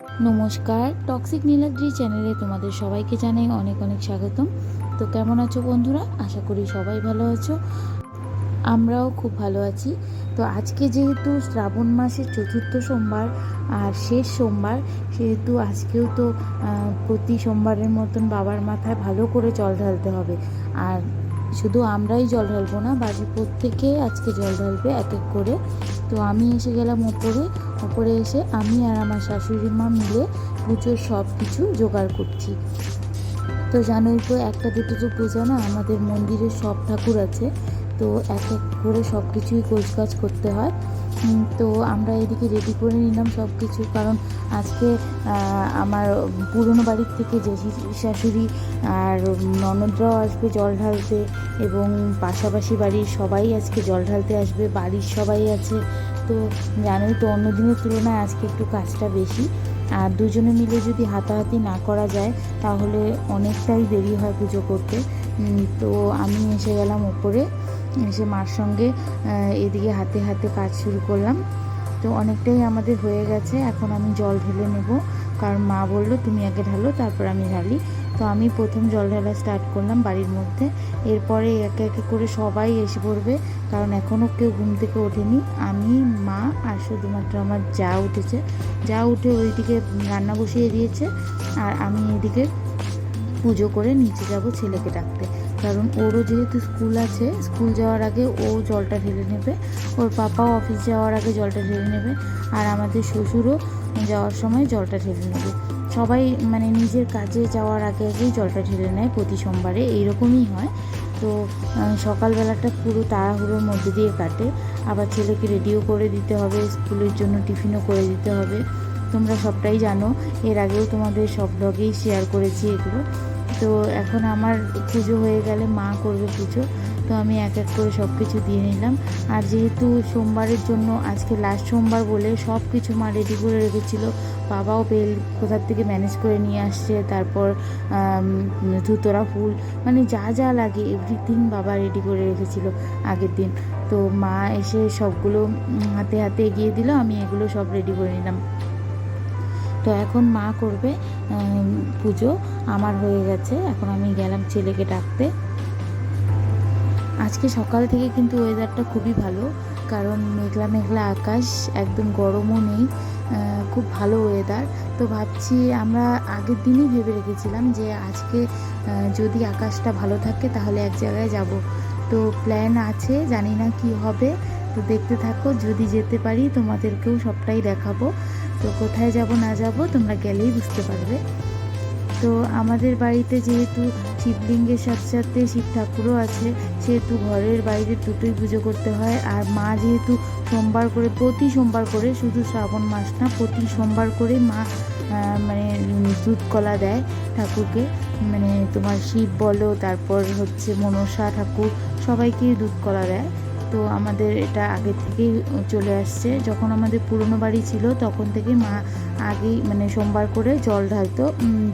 নমস্কার টক্সিক নীলাদ্রি চ্যানেলে তোমাদের সবাইকে জানাই অনেক অনেক স্বাগতম। তো কেমন আছো বন্ধুরা? আশা করি সবাই ভালো আছো। আমরাও খুব ভালো আছি। তো আজকে যেহেতু শ্রাবণ মাসের চতুর্থ সোমবার আর শেষ সোমবার, সেহেতু আজকেও তো প্রতি সোমবারের মতন বাবার মাথায় ভালো করে জল ঢালতে হবে। আর শুধু আমরাই জল ঢালবো না, বাড়ির প্রত্যেকে আজকে জল ঢালবে এক এক করে। তো আমি এসে গেলাম ওপরে ওপরে এসে আমি আর আমার শাশুড়ি মা মিলে পুজোর সব কিছু জোগাড় করছি। তো জানোই তো, একটা দুটো তো পূজা না, আমাদের মন্দিরে সব ঠাকুর আছে, তো এক এক করে সব কিছুই গোছগাছ করতে হয়। তো আমরা এদিকে রেডি করে নিলাম সব কিছু, কারণ আজকে আমার পুরনো বাড়ির থেকে জেঠি শাশুড়ি আর ননদরাও আসবে জল ঢালতে এবং পাশাপাশি বাড়ির সবাই আজকে জল ঢালতে আসবে, বাড়ির সবাই আছে। তো জানোই তো, অন্য দিনের তুলনায় আজকে একটু কাজটা বেশি। আর দুজনে মিলে যদি হাতাহাতি না করা যায়, তাহলে অনেকটাই দেরি হয় পুজো করতে। তো আমি এসে গেলাম ওপরে, এসে মার সঙ্গে এদিকে হাতে হাতে কাজ শুরু করলাম। তো অনেকটাই আমাদের হয়ে গেছে। এখন আমি জল ঢেলে নেব। কারণ মা বলল, তুমি আগে ঢালো, তারপর আমি ঢালি। তো আমি প্রথম জল ঢালা স্টার্ট করলাম বাড়ির মধ্যে। এরপরে একে একে করে সবাই এসে পড়বে। কারণ এখনও কেউ ঘুম থেকে ওঠেনি। আমি, মা আর শুধুমাত্র আমার যা উঠেছে। যা উঠে ওইদিকে রান্না বসিয়ে দিয়েছে। আর আমি এদিকে পুজো করে নিচে যাব ছেলেকে ডাকতে। কারণ ওরও যেহেতু স্কুল আছে, স্কুল যাওয়ার আগে ও জলটা ঢেলে নেবে। ওর পাপাও অফিস যাওয়ার আগে জলটা ঢেলে নেবে আর আমাদের শ্বশুরও যাওয়ার সময় জলটা ঢেলে নেবে। সবাই মানে নিজের কাজে যাওয়ার আগে আগেই জলটা ঢেলে নেয় প্রতি সোমবারে, এইরকমই হয়। তো সকালবেলাটা পুরো তাড়াহুড়োর মধ্যে দিয়ে কাটে। আবার ছেলেকে রেডিও করে দিতে হবে, স্কুলের জন্য টিফিনও করে দিতে হবে। তোমরা সবটাই জানো, এর আগেও তোমাদের সব ব্লগেই শেয়ার করেছি এগুলো। তো এখন আমার পুজো হয়ে গেলে মা করবে পুজো তো আমি এক এক করে সব কিছু দিয়ে নিলাম। আর যেহেতু সোমবারের জন্য, আজকে লাস্ট সোমবার বলে সব কিছু মা রেডি করে রেখেছিল, বাবাও বেল কোথার থেকে ম্যানেজ করে নিয়ে আসছে, তারপর ধুতরা ফুল মানে যা যা লাগে এভরিথিং বাবা রেডি করে রেখেছিল আগের দিন। তো মা এসে সবগুলো হাতে হাতে এগিয়ে দিল, আমি এগুলো সব রেডি করে নিলাম। তো এখন মা করবে পুজো। আমার হয়ে গেছে। এখন আমি গেলাম ছেলেকে ডাকতে। আজকে সকাল থেকে কিন্তু ওয়েদারটা খুবই ভালো, কারণ মেঘলা মেঘলা আকাশ, একদম গরমও নেই খুব ভালো ওয়েদার তো ভাবছি আমরা আগের দিনই ভেবে রেখেছিলাম যে আজকে যদি আকাশটা ভালো থাকে তাহলে এক জায়গায় যাব। তো প্ল্যান আছে, জানি না কি হবে। তো দেখতে থাকো, যদি যেতে পারি তোমাদেরকেও সবটাই দেখাবো। তো কোথায় যাব, না যাব তোমরা গেলেই বুঝতে পারবে। তো আমাদের বাড়িতে যেহেতু শিবলিঙ্গের সাথে সাথে শিব ঠাকুরও আছে, সেহেতু ঘরের বাইরে দুটোই পুজো করতে হয়। আর মা যেহেতু সোমবার করে, প্রতি সোমবার করে, শুধু শ্রাবণ মাস না, প্রতি সোমবার করে মা মানে দুধ কলা দেয় ঠাকুরকে। মানে তোমার শিব বলো, তারপর হচ্ছে মনসা ঠাকুর সবাইকেই দুধ কলা দেয়। তো আমাদের এটা আগে থেকেই চলে আসছে। যখন আমাদের পুরনো বাড়ি ছিল, তখন থেকে মা আগেই মানে সোমবার করে জল ঢালতো।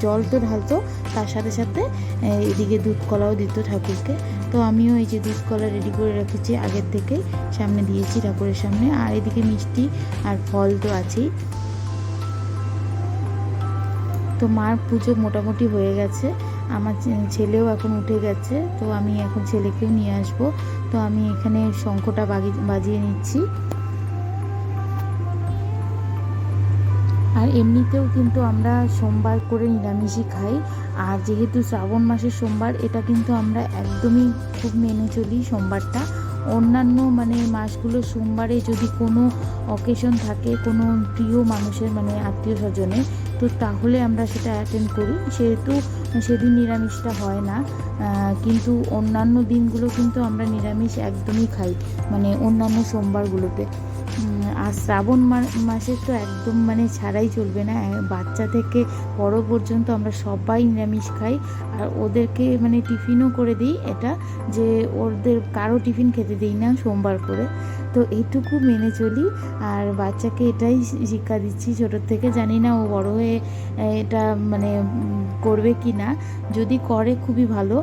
জল তো ঢালতো, তার সাথে সাথে এদিকে দুধ কলাও দিত ঠাকুরকে। তো আমিও এই যে দুধ কলা রেডি করে রেখেছি আগের থেকেই, সামনে দিয়েছি ঠাকুরের সামনে। আর এদিকে মিষ্টি আর ফল তো আছেই। তো মার পুজো মোটামুটি হয়ে গেছে। আমার ছেলেও এখন উঠে গেছে, তো আমি এখন ছেলেকেও নিয়ে আসব। তো আমি এখানে শঙ্খটা বাজিয়ে নিচ্ছি। আর এমনিতেও কিন্তু আমরা সোমবার করে নিরামিষই খাই। আর যেহেতু শ্রাবণ মাসের সোমবার, এটা কিন্তু আমরা একদমই খুব মেনে চলি সোমবারটা। অন্যান্য মানে মাসগুলো সোমবারে যদি কোনো অকেশন থাকে, কোনো প্রিয় মানুষের মানে আত্মীয় স্বজনের তো তাহলে আমরা সেটা অ্যাটেন্ড করি। সেহেতু সেদিন নিরামিষটা হয় না। কিন্তু অন্যান্য দিনগুলো কিন্তু আমরা নিরামিষ একদমই খাই। মানে অন্যান্য সোমবারগুলোতে। শ্রাবণ মাসে তো একদম মানে ছাড়াই চলবে না। বাচ্চা থেকে বড় পর্যন্ত আমরা সবাই নিরামিষ খাই। আর ওদেরকে মানে টিফিনও করে দিই এটা, যে ওদের কারও টিফিন খেতে দিই না সোমবার করে। তো এইটুকু মেনে চলি। আর বাচ্চাকে এটাই শিক্ষা দিচ্ছি ছোটোর থেকে, জানি না ও বড় হয়ে এটা মানে করবে কি না। যদি করে খুবই ভালো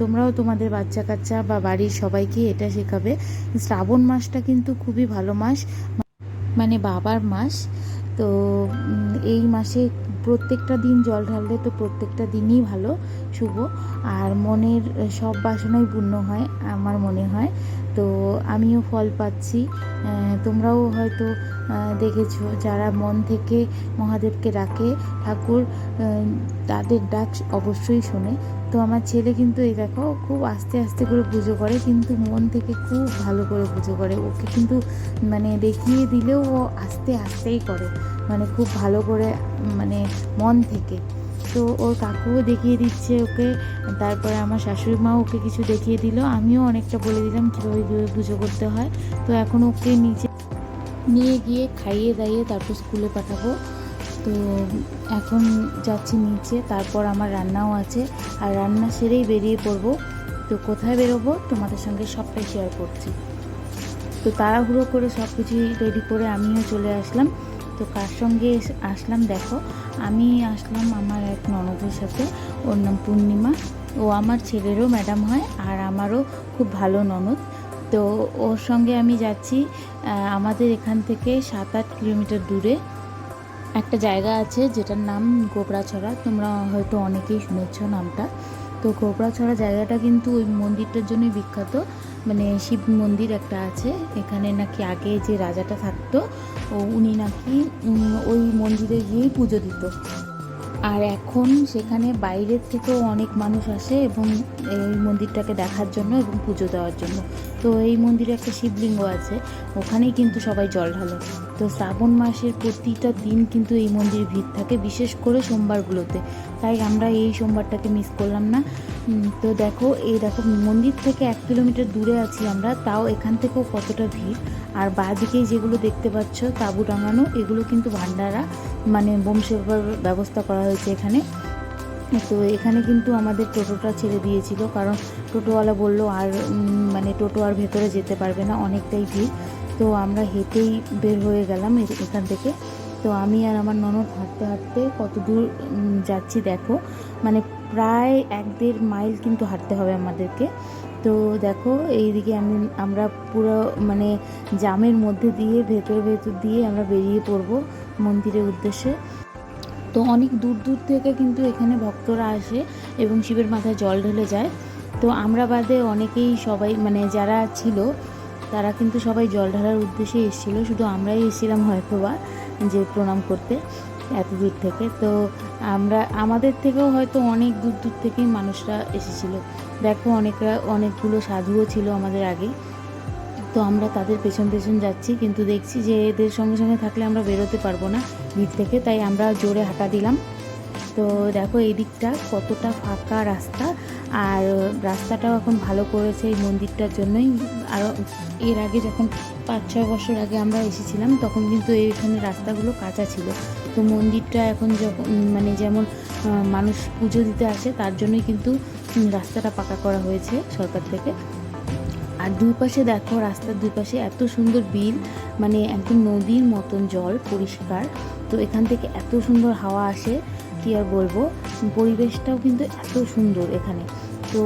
তোমরাও তোমাদের বাচ্চা কাচ্চা বা বাড়ির সবাইকে এটা শেখাবে। শ্রাবণ মাসটা কিন্তু খুবই ভালো মাস। মানে বাবার মাস তো এই মাসে প্রত্যেকটা দিন জল ঢাললে তো প্রত্যেকটা দিনই ভালো, শুভ। আর মনের সব বাসনাই পূর্ণ হয় আমার মনে হয়। তো আমিও ফল পাচ্ছি। তোমরাও হয়তো দেখেছ যারা মন থেকে মহাদেবকে ডাকে, ঠাকুর তাদের ডাক অবশ্যই শোনে। তো আমার ছেলে কিন্তু এই দেখো খুব আস্তে আস্তে করে পুজো করে, কিন্তু মন থেকে খুব ভালো করে পুজো করে। ওকে কিন্তু মানে দেখিয়ে দিলেও ও আস্তে আস্তেই করে। মানে খুব ভালো করে মানে মন থেকে। তো ওর কাকুও দেখিয়ে দিচ্ছে ওকে। তারপরে আমার শাশুড়ি মাও ওকে কিছু দেখিয়ে দিল। আমিও অনেকটা বলে দিলাম কীভাবে কীভাবে পুজো করতে হয়? তো এখন ওকে নিচে নিয়ে গিয়ে খাইয়ে দাইয়ে তারপর স্কুলে পাঠাবো। তো এখন যাচ্ছি নিচে, তারপর আমার রান্নাও আছে। আর রান্না সেরেই বেরিয়ে পড়ব। তো কোথায় বেরোবো? তোমাদের সঙ্গে সবটাই শেয়ার করছি। তো তাড়াহুড়ো করে সব কিছুই রেডি করে আমিও চলে আসলাম। তো কার সঙ্গে আসলাম দেখো। আমি আসলাম আমার এক ননদের সাথে, ওর নাম পূর্ণিমা। ও আমার ছেলেরও ম্যাডাম হয় আর আমারও খুব ভালো ননদ। তো ওর সঙ্গে আমি যাচ্ছি আমাদের এখান থেকে সাত আট কিলোমিটার দূরে। একটা জায়গা আছে যেটার নাম গোবরাছড়া। তোমরা হয়তো অনেকেই শুনেছ নামটা। তো গোবরাছড়া জায়গাটা কিন্তু ওই মন্দিরটার জন্যই বিখ্যাত। মানে শিব মন্দির একটা আছে। এখানে নাকি আগে যে রাজাটা থাকতো, ও উনি নাকি ওই মন্দিরে গিয়েই পুজো দিত। আর এখন সেখানে বাইরের থেকেও অনেক মানুষ আসে এবং এই মন্দিরটাকে দেখার জন্য এবং পুজো দেওয়ার জন্য। তো এই মন্দিরে একটা শিবলিঙ্গ আছে, ওখানেই কিন্তু সবাই জল ঢালে। তো শ্রাবণ মাসের প্রতিটা দিন কিন্তু এই মন্দিরে ভিড় থাকে, বিশেষ করে সোমবারগুলোতে। তাই আমরা এই সোমবারটাকে মিস করলাম না। তো দেখো, এই দেখো, মন্দির থেকে এক কিলোমিটার দূরে আছি আমরা, তাও এখান থেকেও কতটা ভিড়। আর বাঁদিকেই যেগুলো দেখতে পাচ্ছ, তাঁবু টাঙানো, এগুলো কিন্তু ভান্ডারা মানে বোম সেবার ব্যবস্থা করা হয়েছে এখানে। তো এখানে কিন্তু আমাদের টোটোটা ছেড়ে দিয়েছিল, কারণ টোটোওয়ালা বলল আর মানে টোটো আর ভেতরে যেতে পারবে না, অনেকটাই ভিড়। তো আমরা হেঁটেই বের হয়ে গেলাম এখান থেকে। তো আমি আর আমার ননদ হাঁটতে হাঁটতে কত দূর যাচ্ছি দেখো মানে প্রায় এক দেড় মাইল কিন্তু হাঁটতে হবে আমাদেরকে। তো দেখো, এইদিকে আমি, আমরা পুরো মানে জামের মধ্যে দিয়ে, ভেতর ভেতর দিয়ে আমরা বেরিয়ে পড়ব মন্দিরের উদ্দেশ্যে। তো অনেক দূর দূর থেকে কিন্তু এখানে ভক্তরা আসে এবং শিবের মাথায় জল ঢেলে যায়। তো আমরা বাদে অনেকেই সবাই মানে যারা ছিল, তারা কিন্তু সবাই জল ঢালার উদ্দেশ্যে এসেছিল। শুধু আমরাই এসেছিলাম হয়তো বা যে প্রণাম করতে এত দূর থেকে। তো আমরা, আমাদের থেকেও হয়তো অনেক দূর দূর থেকেই মানুষরা এসেছিল। দেখো অনেকরা, অনেকগুলো সাধুও ছিল আমাদের আগে। তো আমরা তাদের পেছন পেছন যাচ্ছি, কিন্তু দেখছি যে এদের সঙ্গে সঙ্গে থাকলে আমরা বেরোতে পারব না। ভিড় থেকে, তাই আমরা জোরে হাঁটা দিলাম। তো দেখো এই দিকটা কতটা ফাঁকা রাস্তা, আর রাস্তাটাও এখন ভালো করেছে এই মন্দিরটার জন্যই। আর এর আগে যখন পাঁচ, ছয় বছর আগে আমরা এসেছিলাম, তখন কিন্তু এইখানে রাস্তাগুলো কাঁচা ছিল। তো মন্দিরটা এখন যখন মানে যেমন মানুষ পুজো দিতে আসে, তার জন্যই কিন্তু রাস্তাটা পাকা করা হয়েছে সরকার থেকে। আর দুই পাশে দেখো, রাস্তার দুই পাশে এত সুন্দর বিল মানে একদম নদীর মতন জল, পরিষ্কার। তো এখান থেকে এত সুন্দর হাওয়া আসে, কি আর বলব? পরিবেশটাও কিন্তু এত সুন্দর এখানে। তো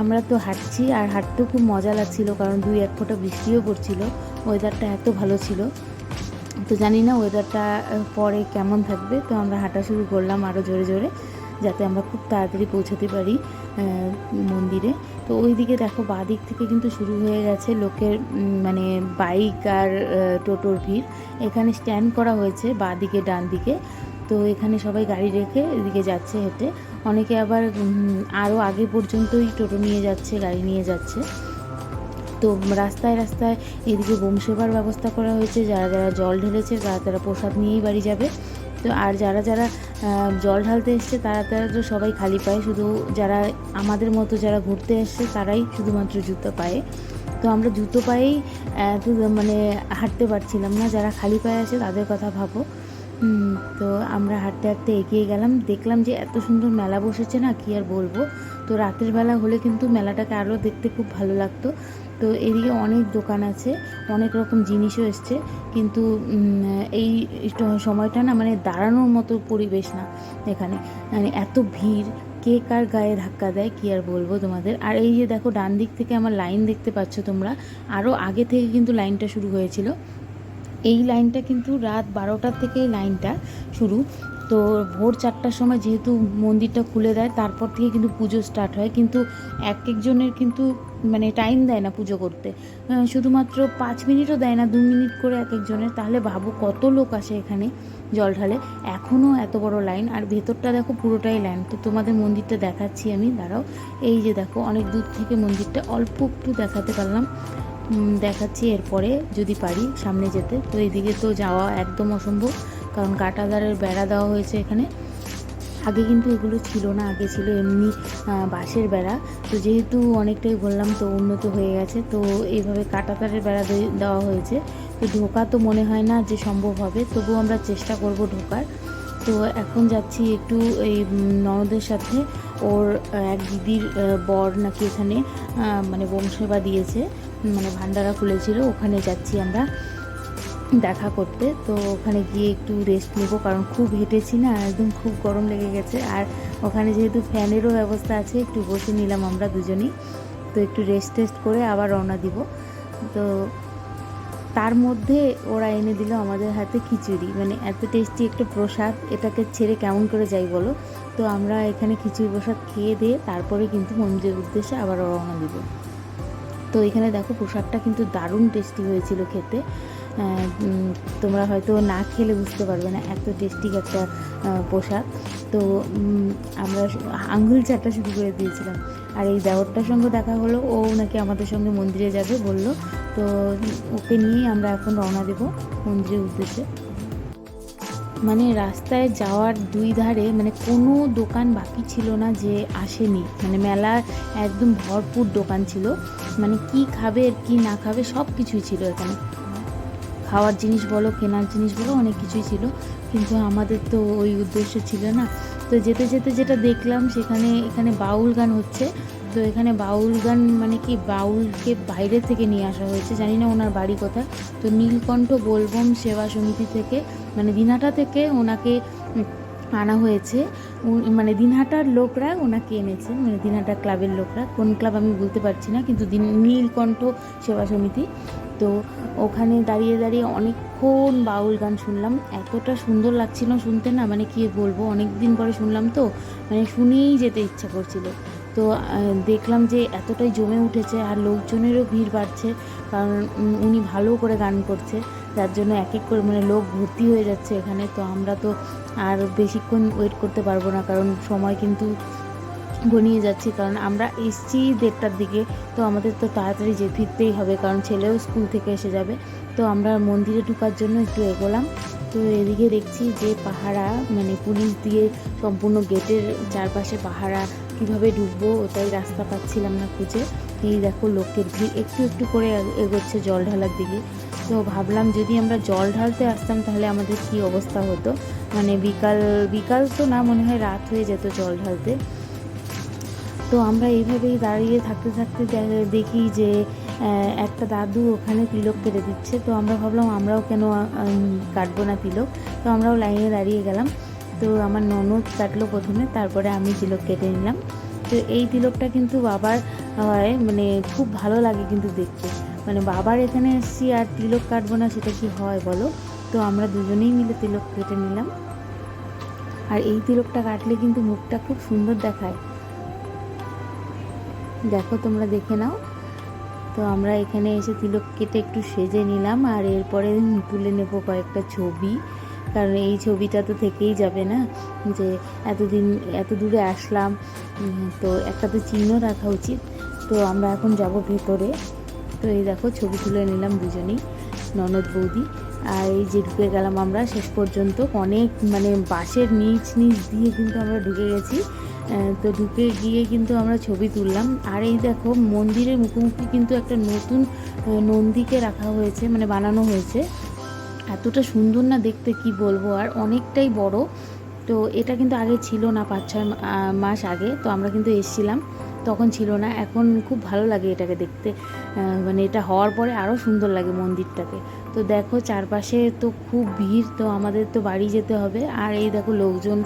আমরা তো হাঁটছি, আর হাঁটতেও খুব মজা লাগছিল, কারণ দুই এক ফোঁটা বৃষ্টিও পড়ছিল। ওয়েদারটা এত ভালো ছিল। তো জানি না ওয়েদারটা পরে কেমন থাকবে। তো আমরা হাঁটা শুরু করলাম আরও জোরে জোরে, যাতে আমরা খুব তাড়াতাড়ি পৌঁছাতে পারি মন্দিরে। তো ওই দিকে দেখো বাঁ দিক থেকে কিন্তু শুরু হয়ে গেছে লোকের মানে বাইক আর টোটোর ভিড়। এখানে স্ট্যান্ড করা হয়েছে বাঁ দিকে ডান দিকে তো এখানে সবাই গাড়ি রেখে এদিকে যাচ্ছে হেঁটে। অনেকে আবার আরও আগে পর্যন্তই টোটো নিয়ে যাচ্ছে, গাড়ি নিয়ে যাচ্ছে। তো রাস্তায় রাস্তায় এদিকে বোম সেবার ব্যবস্থা করা হয়েছে। যারা যারা জল ঢেলেছে, তারা তারা প্রসাদ নিয়েই বাড়ি যাবে। তো আর যারা যারা জল ঢালতে এসছে, তারা তারা তো সবাই খালি পায়, শুধু যারা আমাদের মতো যারা ঘুরতে এসছে, তারাই শুধুমাত্র জুতো পায়ে। তো আমরা জুতো পায়েই এত মানে হাঁটতে পারছিলাম না, যারা খালি পায়ে আছে তাদের কথা ভাবো। তো আমরা হাঁটতে হাঁটতে এগিয়ে গেলাম, দেখলাম যে এত সুন্দর মেলা বসেছে না, কি আর বলব। তো রাতের বেলা হলে কিন্তু মেলাটাকে আরও দেখতে খুব ভালো লাগতো। তো এদিকে অনেক দোকান আছে, অনেক রকম জিনিসও এসছে। কিন্তু এই সময়টা না মানে দাঁড়ানোর মতো পরিবেশ না এখানে। মানে এত ভিড়, কে কার গায়ে ধাক্কা দেয় কি আর বলব তোমাদের? আর এই যে দেখো, ডান দিক থেকে আমার লাইন দেখতে পাচ্ছ তোমরা আরও আগে থেকে কিন্তু লাইনটা শুরু হয়েছিল। এই লাইনটা কিন্তু রাত বারোটার থেকে লাইনটা শুরু। তো ভোর চারটার সময় যেহেতু মন্দিরটা খুলে দেয়, তারপর থেকে কিন্তু পুজো স্টার্ট হয়। কিন্তু এক একজনের কিন্তু মানে টাইম দেয় না পুজো করতে। শুধুমাত্র পাঁচ মিনিটও দেয় না, দু মিনিট করে এক একজনের। তাহলে ভাবো কত লোক আসে এখানে জল ঢালে। এখনও এত বড় লাইন আর ভেতরটা দেখো পুরোটাই লাইন তো তোমাদের মন্দিরটা দেখাচ্ছি আমি, দাঁড়াও। এই যে দেখো, অনেক দূর থেকে মন্দিরটা অল্প একটু দেখাতে পারলাম। দেখাচ্ছি এরপরে যদি পারি সামনে যেতে। তো এইদিকে তো যাওয়া একদম অসম্ভব, কারণ কাটাদারের বেড়া দেওয়া হয়েছে এখানে। আগে কিন্তু এগুলো ছিল না, আগে ছিল এমনি বাঁশের বেড়া। তো যেহেতু অনেকটাই বললাম তো উন্নত হয়ে গেছে, তো এইভাবে কাটাতারের বেড়া দেওয়া হয়েছে। তো ঢোকা তো মনে হয় না যে সম্ভব হবে তবুও আমরা চেষ্টা করব ঢোকার। তো এখন যাচ্ছি একটু এই ননদের সাথে। ওর এক দিদির বর নাকি এখানে মানে বংশেবা দিয়েছে মানে ভান্ডারা খুলেছিল, ওখানে যাচ্ছি আমরা। দেখা করতে, তো ওখানে গিয়ে একটু রেস্ট নেব কারণ খুব হেঁটেছি না, একদম খুব গরম লেগে গেছে। আর ওখানে যেহেতু ফ্যানেরও ব্যবস্থা আছে, একটু বসে নিলাম আমরা দুজনেই। তো একটু রেস্ট টেস্ট করে আবার রওনা দিব। তো তার মধ্যে ওরা এনে দিল আমাদের হাতে খিচুড়ি। মানে এত টেস্টি একটা প্রসাদ, এটাকে ছেড়ে কেমন করে যাই বলো? তো আমরা এখানে খিচুড়ি প্রসাদ খেয়ে দিয়ে তারপরে কিন্তু মন্দিরের উদ্দেশ্যে আবার রওনা দিব। তো এখানে দেখো প্রসাদটা কিন্তু দারুণ টেস্টি হয়েছিল খেতে। তোমরা হয়তো না খেলে বুঝতে পারবে না, এত টেস্টি একটা পোশাক। তো আমরা আঙ্গুল চাটা শুরু করে দিয়েছিলাম। আর এই দেওরটার সঙ্গে দেখা হলো, ও নাকি আমাদের সঙ্গে মন্দিরে যাবে বলল। তো, ওকে নিয়েই আমরা এখন রওনা দেব মন্দিরের উদ্দেশ্যে। মানে রাস্তায় যাওয়ার দুই ধারে মানে কোনো দোকান বাকি ছিল না যে আসেনি। মানে মেলার একদম ভরপুর দোকান ছিল। মানে কি খাবে, কি না খাবে সব কিছুই ছিল এখানে। খাওয়ার জিনিস বলো, কেনার জিনিস বলো, অনেক কিছুই ছিল। কিন্তু আমাদের তো ওই উদ্দেশ্য ছিল না। তো যেতে যেতে যেটা দেখলাম, সেখানে, এখানে বাউল গান হচ্ছে। তো এখানে বাউল গান মানে কি? বাউলকে বাইরে থেকে নিয়ে আসা হয়েছে। জানি না ওনার বাড়ি কোথায়। তো নীলকণ্ঠ বোলবম সেবা সমিতি থেকে মানে দিনাটা থেকে ওনাকে আনা হয়েছে। মানে দিনহাটার লোকরা ওনাকে এনেছে। মানে দিনহাটা ক্লাবের লোকরা। কোন ক্লাব আমি বলতে পারছি না, কিন্তু দিন, নীলকণ্ঠ সেবা সমিতি। তো ওখানে দাঁড়িয়ে দাঁড়িয়ে অনেকক্ষণ বাউল গান শুনলাম। এতটা সুন্দর লাগছিল শুনতে না মানে কি বলব অনেক দিন পরে শুনলাম তো মানে শুনেই যেতে ইচ্ছা করছিল। তো দেখলাম যে এতটাই জমে উঠেছে আর লোকজনেরও ভিড় বাড়ছে, কারণ উনি ভালো করে গান করছে যার জন্য এক এক করে মানে লোক ভর্তি হয়ে যাচ্ছে এখানে, তো আমরা তো আর বেশিক্ষণ ওয়েট করতে পারব না, কারণ সময় কিন্তু ঘনিয়ে যাচ্ছে, কারণ আমরা এসছি দেড়টার দিকে, তো আমাদের তো তাড়াতাড়ি যে, ফিরতেই হবে, কারণ ছেলেও স্কুল থেকে এসে যাবে। তো আমরা মন্দিরে ঢোকার জন্য একটু এগোলাম, তো এদিকে দেখছি যে পাহারা মানে পুলিশ দিয়ে সম্পূর্ণ গেটের চারপাশে পাহারা, কীভাবে ঢুকবো ওটাই রাস্তা পাচ্ছিলাম না খুঁজে। এই দেখো লোকের ভিড়, একটু একটু করে এগোচ্ছে জল ঢালার দিকে। তো ভাবলাম যদি আমরা জল ঢালতে আসতাম তাহলে আমাদের কি অবস্থা হতো? মানে বিকাল বিকাল তো না, মনে হয় রাত হয়ে যেত জল ঢালতে। তো আমরা এইভাবেই দাঁড়িয়ে থাকতে থাকতে দেখি যে একটা দাদু ওখানে তিলক কেটে দিচ্ছে। তো আমরা ভাবলাম আমরাও কেন কাটবো না তিলক? তো আমরাও লাইনে দাঁড়িয়ে গেলাম। তো আমার ননদ কাটলো প্রথমে, তারপরে আমি তিলক কেটে নিলাম। তো এই তিলকটা কিন্তু বাবার, হয় মানে খুব ভালো লাগে কিন্তু দেখতে। মানে বাবার এখানে এসেছি আর তিলক কাটবো না, সেটা কি হয় বলো? তো আমরা দুজনেই মিলে তিলক কেটে নিলাম। আর এই তিলকটা কাটলে কিন্তু মুখটা খুব সুন্দর দেখায়। দেখো, তোমরা দেখে নাও। তো আমরা এখানে এসে তিলক কেটে একটু সেজে নিলাম, আর এরপরে তুলে নেব কয়েকটা ছবি। কারণ এই ছবিটা তো থেকেই যাবে না, যে এতদিন, এত দূরে আসলাম তো একটা তো চিহ্ন রাখা উচিত। তো আমরা এখন যাব ভেতরে। তো এই দেখো, ছবি তুলে নিলাম দুজনেই, ননদ বৌদি। আর এই যে ঢুকে গেলাম আমরা, শেষ পর্যন্ত অনেক মানে বাসের নিচ নিচ দিয়ে কিন্তু আমরা ঢুকে গেছি। তো ঢুকে গিয়ে কিন্তু আমরা ছবি তুললাম। আর এই দেখো, মন্দিরের মুখোমুখি কিন্তু একটা নতুন নন্দীকে রাখা হয়েছে মানে বানানো হয়েছে। এতটা সুন্দর না দেখতে, কি বলব? আর অনেকটাই বড়। তো এটা কিন্তু আগে ছিল না পাঁচ ছয় মাস আগে। তো আমরা কিন্তু এসেছিলাম। তখন ছিল না। এখন খুব ভালো লাগে এটাকে দেখতে। মানে এটা হওয়ার পরে আরও সুন্দর লাগে মন্দিরটাকে। তো দেখো চারপাশে তো খুব ভিড়, তো আমাদের তো বাড়ি যেতে হবে। আর এই দেখো লোকজন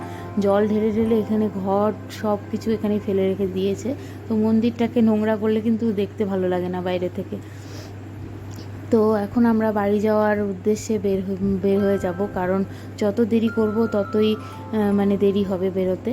জল ঢেলে ঢেলে এখানে ঘর সব কিছু এখানে ফেলে রেখে দিয়েছে। তো মন্দিরটাকে নোংরা করলে কিন্তু দেখতে ভালো লাগে না বাইরে থেকে। তো এখন আমরা বাড়ি যাওয়ার উদ্দেশ্যে বের বের হয়ে যাব। কারণ যত দেরি করব ততই মানে দেরি হবে বেরোতে।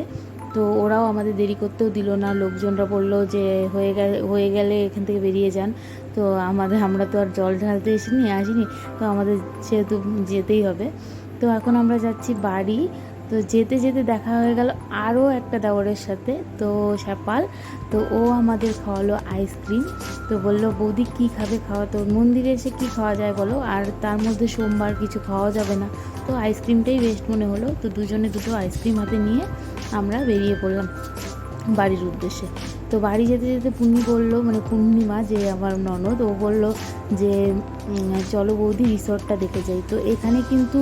তো ওরাও আমাদের দেরি করতেও দিল না। লোকজনরা বলল যে, হয়ে গেলে হয়ে গেলে এখান থেকে বেরিয়ে যান। তো আমাদের, আমরা তো আর জল ঢালতে এসিনি, আসিনি। তো আমাদের সেহেতু যেতেই হবে। তো এখন আমরা যাচ্ছি বাড়ি। তো যেতে যেতে দেখা হয়ে গেল আরও একটা দেওয়ারের সাথে, তো শ্যাপাল। তো ও আমাদের খাওয়ালো আইসক্রিম। তো বলল, বৌদি, কী খাবে খাওয়া? তো মন্দিরে এসে কী খাওয়া যায় বলো? আর তার মধ্যে সোমবার কিছু খাওয়া যাবে না। তো আইসক্রিমটাই বেস্ট মনে হলো। তো দুজনে দুটো আইসক্রিম হাতে নিয়ে আমরা বেরিয়ে পড়লাম বাড়ির উদ্দেশ্যে। তো বাড়ি যেতে যেতে পূর্ণি বলল মানে পূর্ণিমা যে আমার ননদ, ও বলল যে চলো বৌদি রিসর্টটা দেখে যাই। তো এখানে কিন্তু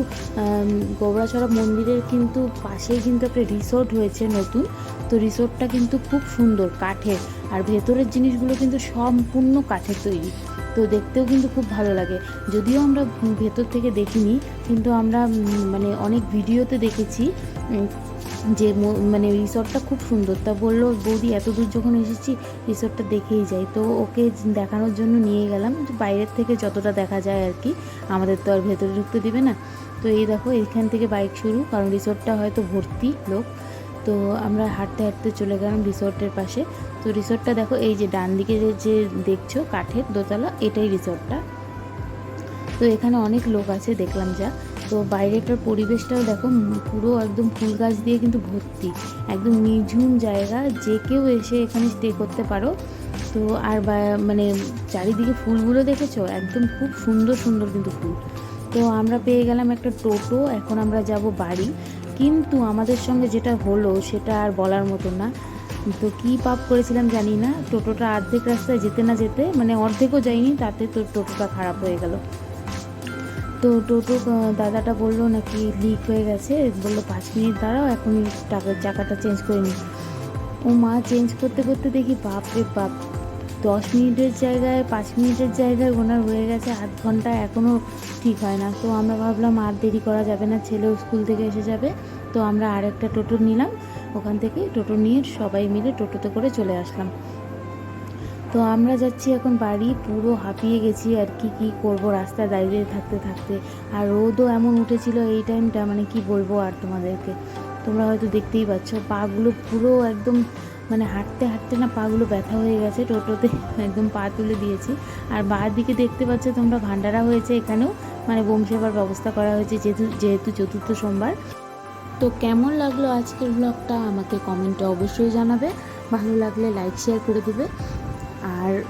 গোবরাছড়া মন্দিরের কিন্তু পাশেই কিন্তু একটা রিসর্ট হয়েছে নতুন। তো রিসর্টটা কিন্তু খুব সুন্দর কাঠের, আর ভেতরের জিনিসগুলো কিন্তু সম্পূর্ণ কাঠের তৈরি। তো দেখতেও কিন্তু খুব ভালো লাগে। যদিও আমরা ভেতর থেকে দেখিনি, কিন্তু আমরা মানে অনেক ভিডিওতে দেখেছি যে মানে রিসর্টটা খুব সুন্দর। তা বলল, বৌদি এত দূর যখন এসেছি রিসর্টটা দেখেই যাই। তো ওকে দেখানোর জন্য নিয়ে গেলাম। বাইরের থেকে যতটা দেখা যায় আর কি, আমাদের তো আর ভেতরে ঢুকতে দিবে না। তো এই দেখো এখান থেকে বাইক শুরু, কারণ রিসর্টটা হয়তো ভর্তি লোক। তো আমরা হাঁটতে হাঁটতে চলে গেলাম রিসর্টের পাশে। তো রিসর্টটা দেখো, এই যে ডান দিকে যে দেখছ, কাঠের দোতলা, এটাই রিসর্টটা তো এখানে অনেক লোক আছে, দেখলাম যা। তো বাইরেটার পরিবেশটাও দেখো পুরো একদম ফুল গাছ দিয়ে কিন্তু ভর্তি। একদম নিঝুম জায়গা, যে কেউ এসে এখানে স্টে করতে পারো। তো আর মানে চারিদিকে ফুলগুলো দেখেছ? একদম খুব সুন্দর সুন্দর কিন্তু ফুল। তো আমরা পেয়ে গেলাম একটা টোটো, এখন আমরা যাব বাড়ি। কিন্তু আমাদের সঙ্গে যেটা হলো, সেটা আর বলার মতো না। তো কী পাপ করেছিলাম জানি না। টোটোটা অর্ধেক রাস্তায় যেতে না যেতে মানে অর্ধেকও যায়নি, তাতে তো টোটোটা খারাপ হয়ে গেল। তো টোটো দাদাটা বলল নাকি লিক হয়ে গেছে। বলল, পাঁচ মিনিট দাঁড়াও, এখনই টাকার চাকাটা চেঞ্জ করে নিই। ও মা চেঞ্জ করতে করতে দেখি, বাপ রে বাপ, দশ মিনিটের জায়গায়, পাঁচ মিনিটের জায়গায় ওনার হয়ে গেছে আধ ঘণ্টা, এখনও ঠিক হয় না। তো আমরা ভাবলাম, আর দেরি করা যাবে না ছেলেও স্কুল থেকে এসে যাবে। তো আমরা আরেকটা টোটো নিলাম, ওখান থেকে টোটো নিয়ে সবাই মিলে টোটোতে করে চলে আসলাম। তো আমরা যাচ্ছি এখন বাড়ি, পুরো হাঁপিয়ে গেছি আর কি কি করব? রাস্তায় দাঁড়িয়ে থাকতে থাকতে। আর রোদও এমন উঠেছিল এই টাইমটা মানে কি বলব আর তোমাদেরকে? তোমরা হয়তো দেখতেই পাচ্ছ, পাগুলো পুরো একদম মানে হাঁটতে হাঁটতে না পাগুলো ব্যথা হয়ে গেছে, টোটোতে একদম পা তুলে দিয়েছি। আর বার দিকে দেখতে পাচ্ছ তোমরা ভান্ডারা হয়েছে এখানেও মানে বোম সেবার ব্যবস্থা করা হয়েছে যেহেতু যেহেতু চতুর্থ সোমবার। তো কেমন লাগল আজকের ব্লগটা আমাকে কমেন্টে অবশ্যই জানাবে। ভালো লাগলে লাইক শেয়ার করে দেবে। আর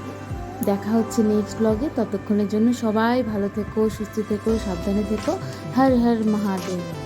দেখা হচ্ছে নেক্সট ব্লগে ততক্ষণের জন্য সবাই ভালো থেকো, সুস্থ থেকো, সাবধানে থেকো। হর হর মহাদেব।